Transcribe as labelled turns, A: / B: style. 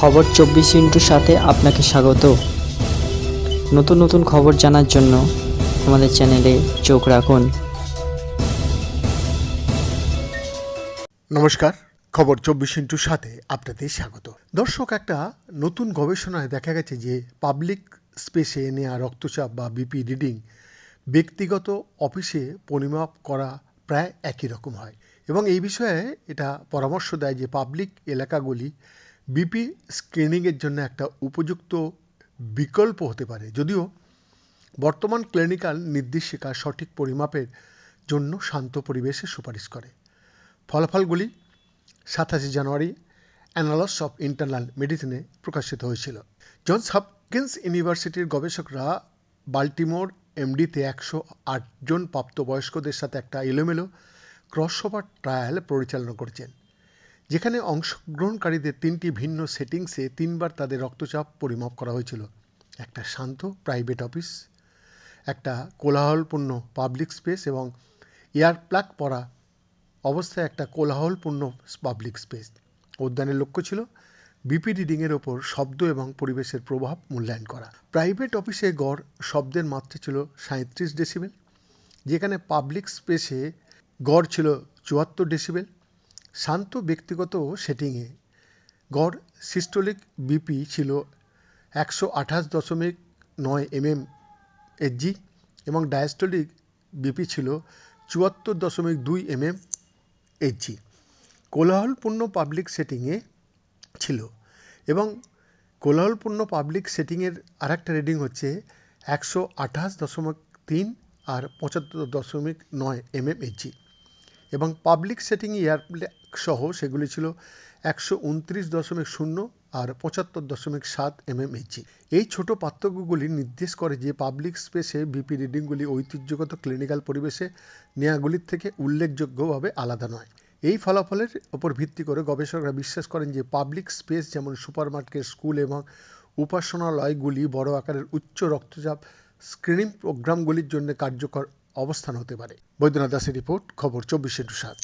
A: খবর চব্বিশ ইন্টুর সাথে আপনাকে স্বাগত। নতুন নতুন খবর জানার জন্য আমাদের চ্যানেলে চোখ রাখুন।
B: নমস্কার, খবর চব্বিশ ইন্টুর সাথে আপনাদের স্বাগত। দর্শক, একটা নতুন গবেষণায় দেখা গেছে যে পাবলিক স্পেসে নেওয়া রক্তচাপ বা বিপি রিডিং ব্যক্তিগত অফিসে পরিমাপ করা প্রায় একই রকম হয়। এবং এই বিষয়ে এটা পরামর্শ দেয় যে পাবলিক এলাকাগুলি বিপি স্ক্রিনিংয়ের জন্য একটা উপযুক্ত বিকল্প হতে পারে। যদিও বর্তমান ক্লিনিক্যাল নির্দেশিকা সঠিক পরিমাপের জন্য শান্ত পরিবেশে সুপারিশ করে। ফলাফলগুলি সাতাশে জানুয়ারি অ্যানালস অফ ইন্টারনাল মেডিসিনে প্রকাশিত হয়েছিল। জনস হপকিন্স ইউনিভার্সিটির গবেষকরা বাল্টিমোর এমডিতে একশো আটজন প্রাপ্তবয়স্কদের সাথে একটা এলোমেলো ক্রসওভার ট্রায়াল পরিচালনা করেছেন। যেখানে অংশগ্রহণকারীদের তিনটি ভিন্ন সেটিংসে তিনবার তাদের রক্তচাপ পরিমাপ করা হয়েছিল। একটা শান্ত প্রাইভেট অফিস, একটা কোলাহলপূর্ণ পাবলিক স্পেস এবং এয়ার প্লাগ পরা অবস্থায় একটা কোলাহলপূর্ণ পাবলিক স্পেস। উদ্যানের লক্ষ্য ছিল বিপি রিডিংয়ের ওপর শব্দ এবং পরিবেশের প্রভাব মূল্যায়ন করা। প্রাইভেট অফিসে গড় শব্দের মাত্রা ছিল সাঁত্রিশ ডেসিবেল, যেখানে পাবলিক স্পেসে গড় ছিল চুয়াত্তর ডেসিবেল। শান্ত ব্যক্তিগত সেটিংয়ে গড় সিস্টোলিক বিপি ছিল একশো আঠাশ দশমিক নয় এমএম এইচজি এবং ডায়াস্টোলিক বিপি ছিল চুয়াত্তর দশমিক দুই এমএম এইচজি কোলাহলপূর্ণ পাবলিক সেটিংয়ে ছিল এবং কোলাহলপূর্ণ পাবলিক সেটিংয়ের আরেকটা রিডিং হচ্ছে একশো আঠাশ দশমিক তিন আর পঁচাত্তর দশমিক নয় এমএম এইচজি এবং পাবলিক সেটিং এয়ার সহ সেগুলি ছিল একশো উনত্রিশ দশমিক শূন্য আর পঁচাত্তর দশমিক সাত এমএম এইচজি এই ছোট পার্থক্যগুলি নির্দেশ করে যে পাবলিক স্পেসে বিপি রিডিংগুলি ঐতিহ্যগত ক্লিনিক্যাল পরিবেশে নেয়াগুলির থেকে উল্লেখযোগ্যভাবে আলাদা নয়। এই ফলাফলের ওপর ভিত্তি করে গবেষকরা বিশ্বাস করেন যে পাবলিক স্পেস যেমন সুপারমার্কেট, স্কুল এবং উপাসনালয়গুলি বড় আকারের উচ্চ রক্তচাপ স্ক্রিনিং প্রোগ্রামগুলির জন্য কার্যকর অবস্থান হতে পারে। বৈদ্যনাথ দাসের রিপোর্ট খবর চব্বিশে টু সাত